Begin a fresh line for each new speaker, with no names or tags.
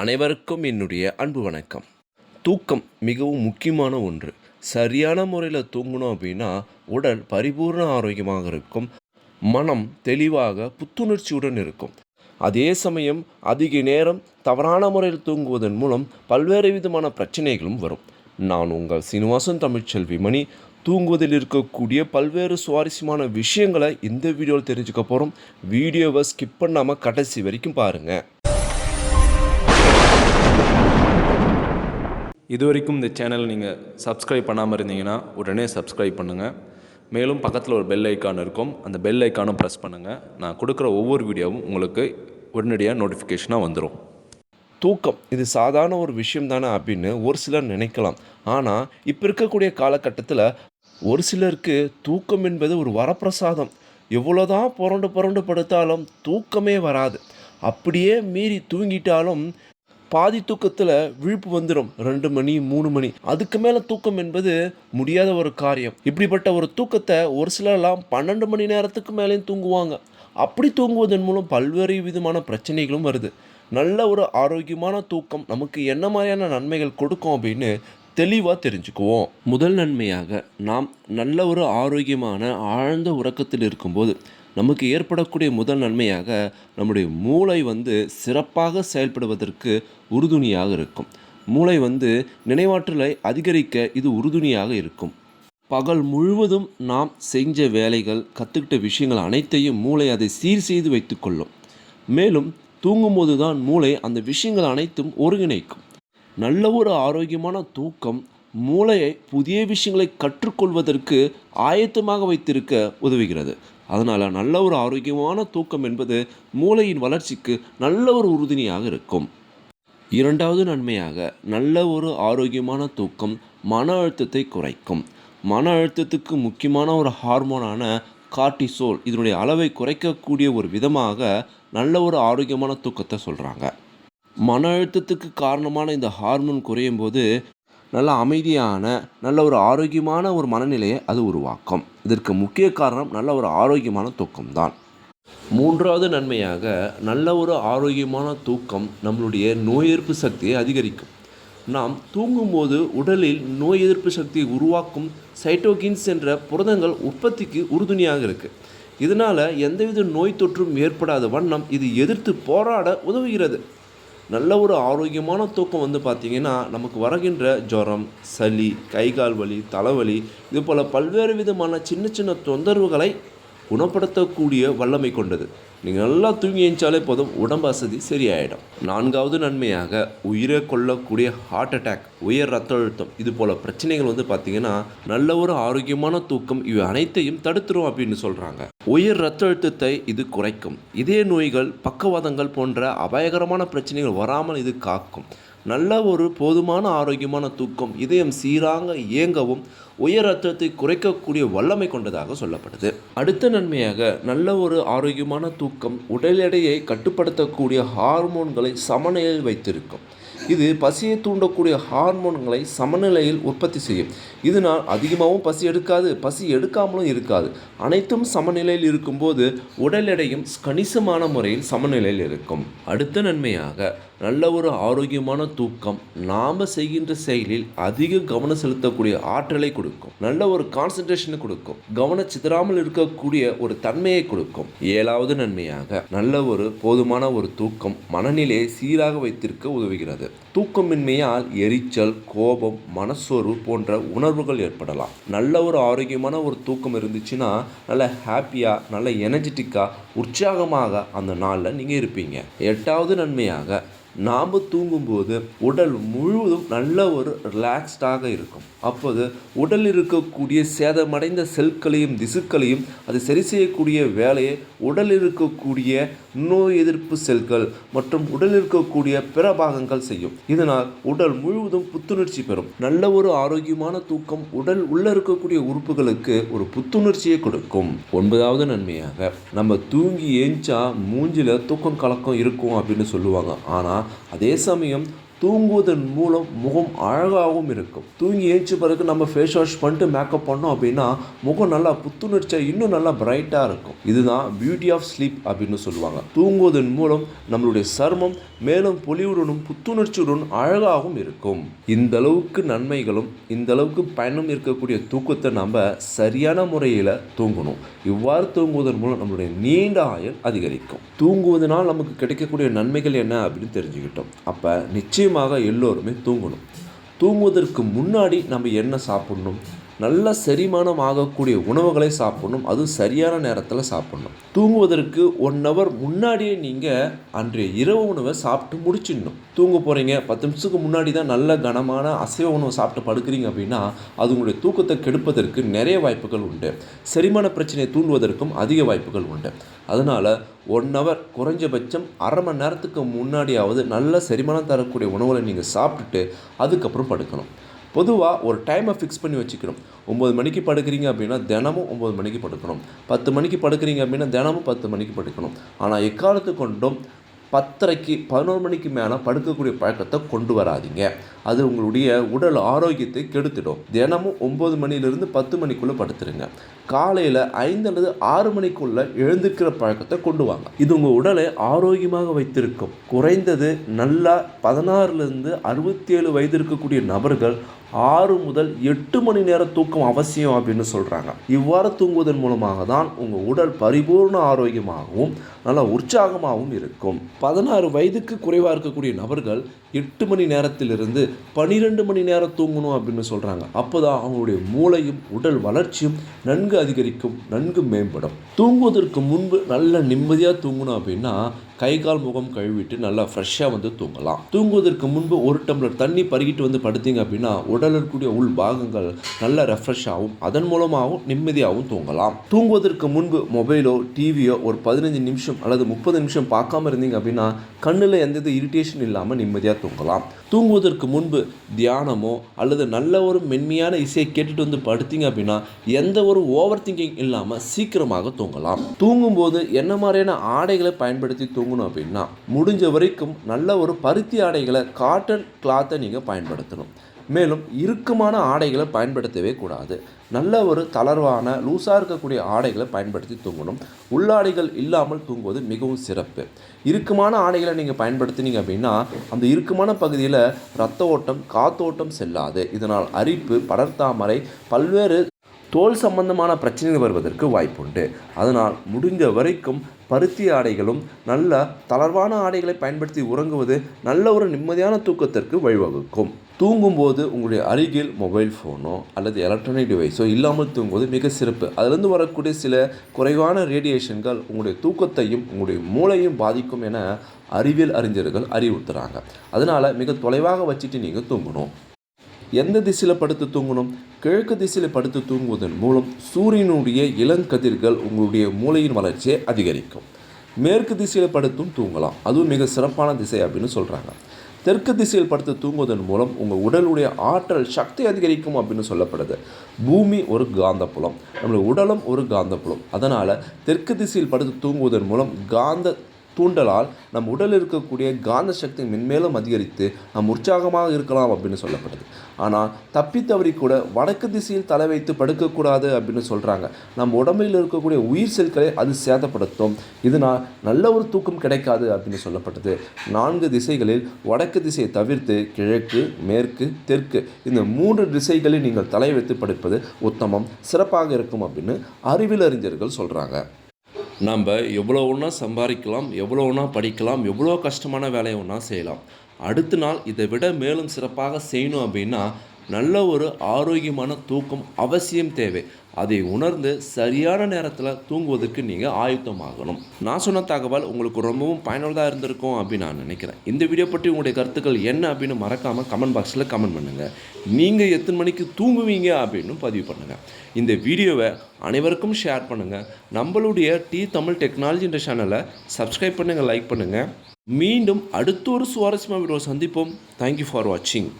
அனைவருக்கும் என்னுடைய அன்பு வணக்கம். தூக்கம் மிகவும் முக்கியமான ஒன்று. சரியான முறையில் தூங்கணும் அப்படின்னா உடல் பரிபூர்ண ஆரோக்கியமாக இருக்கும். மனம் தெளிவாக புத்துணர்ச்சியுடன் இருக்கும். அதே சமயம் அதிக நேரம் தவறான முறையில் தூங்குவதன் மூலம் பல்வேறு விதமான பிரச்சனைகளும் வரும். நான் உங்கள் சீனிவாசன் தமிழ்ச்செல்வி மணி. தூங்குவதில் இருக்கக்கூடிய பல்வேறு சுவாரஸ்யமான விஷயங்களை இந்த வீடியோவில் தெரிஞ்சுக்க போகிறோம் வீடியோவை ஸ்கிப் பண்ணாமல் கடைசி வரைக்கும் பாருங்கள்
இது வரைக்கும் இந்த சேனலை நீங்கள் சப்ஸ்கிரைப் பண்ணாமல் இருந்தீங்கன்னா உடனே சப்ஸ்கிரைப் பண்ணுங்கள் மேலும் பக்கத்தில் ஒரு பெல் ஐக்கான் இருக்கும். அந்த பெல் ஐக்கானும் ப்ரெஸ் பண்ணுங்கள் நான் கொடுக்குற ஒவ்வொரு வீடியோவும் உங்களுக்கு உடனடியாக நோட்டிஃபிகேஷனாக வந்துடும்
தூக்கம் இது சாதாரண ஒரு விஷயம் தானே அப்படின்னு ஒரு சிலர் நினைக்கலாம். ஆனால் இப்போ இருக்கக்கூடிய காலகட்டத்தில் ஒரு சிலருக்கு தூக்கம் என்பது ஒரு வரப்பிரசாதம். எவ்வளோதான் புரண்டு புரண்டு படுத்தாலும் தூக்கமே வராது. அப்படியே மீறி தூங்கிட்டாலும் பாதி தூக்கத்தில் விழிப்பு வந்துடும் ரெண்டு மணி மூணு மணி. அதுக்கு மேலே தூக்கம் என்பது முடியாத ஒரு காரியம். இப்படிப்பட்ட ஒரு தூக்கத்தை ஒரு சிலர்லாம் பன்னெண்டு மணி நேரத்துக்கு மேலேயும் தூங்குவாங்க. அப்படி தூங்குவதன் மூலம் பல்வேறு விதமான பிரச்சனைகளும் வருது. நல்ல ஒரு ஆரோக்கியமான தூக்கம் நமக்கு என்ன மாதிரியான நன்மைகள் கொடுக்கும் அப்படின்னு தெளிவாக தெரிஞ்சுக்குவோம். முதல் நன்மையாக நாம் நல்ல ஒரு ஆரோக்கியமான ஆழ்ந்த உறக்கத்தில் இருக்கும்போது நமக்கு ஏற்படக்கூடிய முதல் நன்மையாக நம்முடைய மூளை வந்து சிறப்பாக செயல்படுவதற்கு உறுதுணையாக இருக்கும். மூளை வந்து நினைவாற்றலை அதிகரிக்க இது உறுதுணையாக இருக்கும். பகல் முழுவதும் நாம் செஞ்ச வேலைகள் கற்றுக்கிட்ட விஷயங்கள் அனைத்தையும் மூளை அதை சீர் செய்து வைத்துக்கொள்ளும் மேலும் தூங்கும்போது தான் மூளை அந்த விஷயங்கள் அனைத்தும் ஒருங்கிணைக்கும். நல்ல ஒரு ஆரோக்கியமான தூக்கம் மூளையை புதிய விஷயங்களை கற்றுக்கொள்வதற்கு ஆயத்தமாக வைத்திருக்க உதவுகிறது. அதனால் நல்ல ஒரு ஆரோக்கியமான தூக்கம் என்பது மூளையின் வளர்ச்சிக்கு நல்ல ஒரு உறுதுணையாக இருக்கும். இரண்டாவது நன்மையாக நல்ல ஒரு ஆரோக்கியமான தூக்கம் மன அழுத்தத்தை குறைக்கும். மன அழுத்தத்துக்கு முக்கியமான ஒரு ஹார்மோனான கார்டிசோல் இதனுடைய அளவை குறைக்கக்கூடிய ஒரு விதமாக நல்ல ஒரு ஆரோக்கியமான தூக்கத்தை சொல்கிறாங்க மன அழுத்தத்துக்கு காரணமான இந்த ஹார்மோன் குறையும் போது நல்ல அமைதியான நல்ல ஒரு ஆரோக்கியமான ஒரு மனநிலையை அது உருவாக்கும். இதற்கு முக்கிய காரணம் நல்ல ஒரு ஆரோக்கியமான தூக்கம்தான். மூன்றாவது நன்மையாக நல்ல ஒரு ஆரோக்கியமான தூக்கம் நம்மளுடைய நோய் எதிர்ப்பு சக்தியை அதிகரிக்கும். நாம் தூங்கும்போது உடலில் நோய் எதிர்ப்பு சக்தியை உருவாக்கும் சைட்டோகின்ஸ் என்ற புரதங்கள் உற்பத்திக்கு உறுதுணையாக இருக்குது இதனால் எந்தவித நோய் தொற்றும் ஏற்படாத வண்ணம் இது எதிர்த்து போராட உதவுகிறது. நல்ல ஒரு ஆரோக்கியமான தூக்கம் வந்து பார்த்திங்கன்னா நமக்கு வருகின்ற ஜுரம் சளி கை கால் வலி தலைவலி இது போல் பல்வேறு விதமான சின்ன சின்ன தொந்தரவுகளை குணப்படுத்தக்கூடிய வல்லமை கொண்டது. நீங்கள் நல்லா தூங்கி எழுந்தாலே போதும் உடம்பு வசதி சரியாயிடும். நான்காவது நன்மையாக உயிரை கொள்ளக்கூடிய ஹார்ட் அட்டாக் உயர் ரத்த அழுத்தம் இது போல் பிரச்சனைகள் வந்து பார்த்திங்கன்னா நல்ல ஒரு ஆரோக்கியமான தூக்கம் இவை அனைத்தையும் தடுத்துரும் அப்படின்னு சொல்கிறாங்க உயர் ரத்த அழுத்தத்தை இது குறைக்கும். இதய நோய்கள் பக்கவாதங்கள் போன்ற அபாயகரமான பிரச்சனைகள் வராமல் இது காக்கும். நல்ல ஒரு போதுமான ஆரோக்கியமான தூக்கம் இதயம் சீராக இயங்கவும் உயர் ரத்தத்தை குறைக்கக்கூடிய வல்லமை கொண்டதாக சொல்லப்படுது. அடுத்த நன்மையாக நல்ல ஒரு ஆரோக்கியமான தூக்கம் உடல் எடையை கட்டுப்படுத்தக்கூடிய ஹார்மோன்களை சமநிலையில் வைத்திருக்கும். இது பசியை தூண்டக்கூடிய ஹார்மோன்களை சமநிலையில் உற்பத்தி செய்யும். இதனால் அதிகமாகவும் பசி எடுக்காது பசி எடுக்காமலும் இருக்காது. அனைத்தும் சமநிலையில் இருக்கும்போது உடல் எடையும் கணிசமான முறையில் சமநிலையில் இருக்கும். அடுத்த நன்மையாக நல்ல ஒரு ஆரோக்கியமான தூக்கம் நாம் செய்கின்ற செயலில் அதிக கவனம் செலுத்தக்கூடிய ஆற்றலை கொடுக்கும். நல்ல ஒரு கான்சன்ட்ரேஷனை கொடுக்கும். கவன சிதறாமல் இருக்கக்கூடிய ஒரு தன்மையை கொடுக்கும். ஏழாவது நன்மையாக நல்ல ஒரு போதுமான ஒரு தூக்கம் மனநிலையை சீராக வைத்திருக்க உதவுகிறது. தூக்கமின்மையால் எரிச்சல் கோபம் மனசோர்வு போன்ற உணர்வுகள் ஏற்படலாம். நல்ல ஒரு ஆரோக்கியமான ஒரு தூக்கம் இருந்துச்சுன்னா நல்ல ஹாப்பியாக நல்ல எனர்ஜெட்டிக்காக உற்சாகமாக அந்த நாளில் நீங்கள் இருப்பீங்க. எட்டாவது நன்மையாக நாம் தூங்கும்போது உடல் முழுவதும் நல்ல ஒரு ரிலாக்ஸ்டாக இருக்கும். அப்போது உடலில் இருக்கக்கூடிய சேதமடைந்த செல்களையும் திசுக்களையும் அது சரி செய்யக்கூடிய வேலையை உடலில் இருக்கக்கூடிய நோய் எதிர்ப்பு செல்கள் மற்றும் உடலில் இருக்கக்கூடிய பிற பாகங்கள் செய்யும். இதனால் உடல் முழுவதும் புத்துணர்ச்சி பெறும். நல்ல ஒரு ஆரோக்கியமான தூக்கம் உடல் உள்ள இருக்கக்கூடிய உறுப்புகளுக்கு ஒரு புத்துணர்ச்சியை கொடுக்கும். ஒன்பதாவது நன்மையாக நம்ம தூங்கி ஏஞ்சா மூஞ்சில தூக்கம் கலக்கம் இருக்கும் அப்படின்னு சொல்லுவாங்க. ஆனால் அதே சமயம் தூங்குவதன் மூலம் முகம் அழகாகவும் இருக்கும். தூங்கி ஏஞ்சி பிறகு நம்ம ஃபேஸ் வாஷ் பண்ணிட்டு மேக்கப் பண்ணோம் அப்படின்னா முகம் நல்லா புத்துணர்ச்சியாக இன்னும் நல்லா பிரைட்டாக இருக்கும். இதுதான் பியூட்டி ஆஃப் ஸ்லீப் அப்படின்னு சொல்லுவாங்க. தூங்குவதன் மூலம் நம்மளுடைய சருமம் மேலும் பொலிவுடனும் புத்துணர்ச்சியுடன் அழகாகவும் இருக்கும். இந்த அளவுக்கு நன்மைகளும் இந்த அளவுக்கு பயனும் இருக்கக்கூடிய தூக்கத்தை நம்ம சரியான முறையில் தூங்கணும். இவ்வாறு தூங்குவதன் மூலம் நம்மளுடைய நீண்ட ஆயுள் அதிகரிக்கும். தூங்குவதனால் நமக்கு கிடைக்கக்கூடிய நன்மைகள் என்ன அப்படின்னு தெரிஞ்சுக்கிட்டோம். அப்போ நிச்சயம் நிச்சயமாக எல்லோருமே தூங்கணும். தூங்குவதற்கு முன்னாடி நம்ம என்ன சாப்பிடணும்? நல்ல செரிமானம் ஆகக்கூடிய உணவுகளை சாப்பிடணும். அதுவும் சரியான நேரத்தில் சாப்பிடணும். தூங்குவதற்கு ஒன் ஹவர் முன்னாடியே நீங்கள் அன்றைய இரவு உணவை சாப்பிட்டு முடிச்சிடணும். தூங்க போகிறீங்க பத்து நிமிஷத்துக்கு முன்னாடி தான் நல்ல கனமான அசைவ உணவு சாப்பிட்டு படுக்கிறீங்க அப்படின்னா அது உங்களுடைய தூக்கத்தை கெடுப்பதற்கு நிறைய வாய்ப்புகள் உண்டு. செரிமான பிரச்சனையை தூண்டுவதற்கும் அதிக வாய்ப்புகள் உண்டு. அதனால் ஒன் ஹவர் குறைஞ்சபட்சம் அரை மணி நேரத்துக்கு முன்னாடியாவது நல்ல செரிமானம் தரக்கூடிய உணவுகளை நீங்கள் சாப்பிட்டுட்டு அதுக்கப்புறம் படுக்கணும். பொதுவாக ஒரு டைமை ஃபிக்ஸ் பண்ணி வச்சுக்கணும். ஒம்பது மணிக்கு படுக்கிறீங்க அப்படின்னா தினமும் ஒம்பது மணிக்கு படுக்கணும். பத்து மணிக்கு படுக்கிறீங்க அப்படின்னா தினமும் பத்து மணிக்கு படுக்கணும். ஆனால் எக்காலத்து கொண்டும் பத்தரைக்கு பதினோரு மணிக்கு மேலே படுக்கக்கூடிய பழக்கத்தை கொண்டு வராதீங்க. அது உங்களுடைய உடல் ஆரோக்கியத்தை கெடுத்துடும். தினமும் ஒம்பது மணிலிருந்து பத்து மணிக்குள்ளே படுத்துருங்க. காலையில் ஐந்து அல்லது ஆறு மணிக்குள்ளே எழுந்திருக்கிற பழக்கத்தை கொண்டு வாங்க. இது உங்கள் உடலை ஆரோக்கியமாக வைத்திருக்கும். குறைந்தது நல்லா பதினாறுலேருந்து அறுபத்தி ஏழு வயது இருக்கக்கூடிய நபர்கள் ஆறு முதல் எட்டு மணி நேரம் தூக்கம் அவசியம் அப்படின்னு சொல்கிறாங்க இவ்வாறு தூங்குவதன் மூலமாக தான் உங்கள் உடல் பரிபூர்ண ஆரோக்கியமாகவும் நல்ல உற்சாகமாகவும் இருக்கும். பதினாறு வயதுக்கு குறைவாக இருக்கக்கூடிய நபர்கள் எட்டு மணி நேரத்திலிருந்து பனிரெண்டு மணி நேரம் தூங்கணும் அப்படின்னு சொல்கிறாங்க அப்போ தான் அவங்களுடைய மூளையும் உடல் வளர்ச்சியும் நன்கு அதிகரிக்கும் நன்கு மேம்படும். தூங்குவதற்கு முன்பு நல்ல நிம்மதியாக தூங்கணும் அப்படின்னா கை கால் முகம் கழுவிட்டு நல்லா ஃப்ரெஷ்ஷாக வந்து தூங்கலாம். தூங்குவதற்கு முன்பு ஒரு டம்ளர் தண்ணி பருகிட்டு வந்து படுத்தீங்க அப்படின்னா உடல் இருக்கக்கூடிய உள் பாகங்கள் நல்லா ரெஃப்ரெஷ் ஆகும். அதன் மூலமாகவும் நிம்மதியாகவும் தூங்கலாம். தூங்குவதற்கு முன்பு மொபைலோ டிவியோ ஒரு பதினஞ்சு நிமிஷம் அல்லது முப்பது நிமிஷம் பார்க்காம இருந்தீங்க அப்படின்னா கண்ணில் எந்தவித இரிட்டேஷன் இல்லாமல் நிம்மதியாக தூங்கலாம். தூங்குவதற்கு முன்பு தியானமோ அல்லது நல்ல ஒரு மென்மையான இசையை கேட்டுட்டு வந்து படுத்தீங்க அப்படின்னா எந்த ஒரு ஓவர் திங்கிங் இல்லாமல் சீக்கிரமாக தூங்கலாம். தூங்கும்போது என்ன மாதிரியான ஆடைகளை பயன்படுத்தி தூங்க தூங்கணும் அப்படின்னா முடிஞ்ச வரைக்கும் நல்ல ஒரு பருத்தி ஆடைகளை காட்டன் கிளாத்தை நீங்கள் பயன்படுத்தணும். மேலும் இறுக்கமான ஆடைகளை பயன்படுத்தவே கூடாது. நல்ல ஒரு தளர்வான லூஸாக இருக்கக்கூடிய ஆடைகளை பயன்படுத்தி தூங்கணும். உள்ளாடைகள் இல்லாமல் தூங்குவது மிகவும் சிறப்பு. இறுக்கமான ஆடைகளை நீங்கள் பயன்படுத்தினீங்க அப்படின்னா அந்த இறுக்கமான பகுதியில் ரத்த ஓட்டம் காத்தோட்டம் செல்லாது. இதனால் அரிப்பு படர்தாமரை பல்வேறு தோல் சம்பந்தமான பிரச்சனைகள் வருவதற்கு வாய்ப்புண்டு. அதனால் முடிந்த வரைக்கும் பருத்தி ஆடைகளும் நல்ல தளர்வான ஆடைகளை பயன்படுத்தி உறங்குவது நல்ல ஒரு நிம்மதியான தூக்கத்திற்கு வழிவகுக்கும். தூங்கும்போது உங்களுடைய அருகில் மொபைல் ஃபோனோ அல்லது எலக்ட்ரானிக் டிவைஸோ இல்லாமல் தூங்குவது மிக சிறப்பு. அதிலிருந்து வரக்கூடிய சில குறைவான ரேடியேஷன்கள் உங்களுடைய தூக்கத்தையும் உங்களுடைய மூளையும் பாதிக்கும் என அறிவியல் அறிஞர்கள் அறிவுறுத்துகிறாங்க அதனால் மிக தொலைவாக வச்சுட்டு நீங்கள் தூங்கணும். எந்த திசையில் படுத்து தூங்கணும்? கிழக்கு திசையில் படுத்து தூங்குவதன் மூலம் சூரியனுடைய இளங்கதிர்கள் உங்களுடைய மூளையின் வளர்ச்சியை அதிகரிக்கும். மேற்கு திசையில் படுத்தும் தூங்கலாம். அதுவும் மிக சிறப்பான திசை அப்படின்னு சொல்கிறாங்க தெற்கு திசையில் படுத்து தூங்குவதன் மூலம் உங்கள் உடலுடைய ஆற்றல் சக்தி அதிகரிக்கும் அப்படின்னு சொல்லப்படுது. பூமி ஒரு காந்தப்புலம். நம்மளுடைய உடலும் ஒரு காந்தப்புலம். அதனால் தெற்கு திசையில் படுத்து தூங்குவதன் மூலம் காந்த தூண்டலால் நம் உடலில் இருக்கக்கூடிய காந்த சக்தி மென்மேலும் அதிகரித்து நம் உற்சாகமாக இருக்கலாம் அப்படின்னு சொல்லப்படுது ஆனால் தப்பி தவறி கூட வடக்கு திசையில் தலை வைத்து படுக்கக்கூடாது அப்படின்னு சொல்கிறாங்க நம் உடம்பில் இருக்கக்கூடிய உயிர் செல்களை அது சேதப்படுத்தும். இதனால் நல்ல ஒரு தூக்கம் கிடைக்காது அப்படின்னு சொல்லப்பட்டது. நான்கு திசைகளில் வடக்கு திசையை தவிர்த்து கிழக்கு மேற்கு தெற்கு இந்த மூன்று திசைகளில் நீங்கள் தலை வைத்து படுப்பது உத்தமம் சிறப்பாக இருக்கும் அப்படின்னு அறிவியல் அறிஞர்கள் சொல்கிறாங்க நம்ம எவ்வளோ ஒன்றா சம்பாதிக்கலாம் எவ்வளோ ஒன்றா படிக்கலாம் எவ்வளோ கஷ்டமான வேலையை ஒன்றா செய்யலாம். அடுத்த நாள் இதை விட மேலும் சிறப்பாக செய்யணும் அப்படின்னா நல்ல ஒரு ஆரோக்கியமான தூக்கம் அவசியம் தேவை. அதை உணர்ந்து சரியான நேரத்தில் தூங்குவதற்கு நீங்கள் ஆயுத்தமாகணும். நான் சொன்ன தகவல் உங்களுக்கு ரொம்பவும் பயனுள்ளதாக இருந்திருக்கும் அப்படின்னு நான் நினைக்கிறேன். இந்த வீடியோ பற்றி உங்களுடைய கருத்துக்கள் என்ன அப்படின்னு மறக்காமல் கமெண்ட் பாக்ஸில் கமெண்ட் பண்ணுங்கள் நீங்கள் எத்தனை மணிக்கு தூங்குவீங்க அப்படின்னு பதிவு பண்ணுங்கள் இந்த வீடியோவை அனைவருக்கும் ஷேர் பண்ணுங்கள் நம்மளுடைய டி தமிழ் டெக்னாலஜின்ற சேனலை சப்ஸ்கிரைப் பண்ணுங்கள் லைக் பண்ணுங்கள் மீண்டும் அடுத்த ஒரு சுவாரஸ்யமாக வீடியோ சந்திப்போம். தேங்க்யூ ஃபார் வாட்சிங்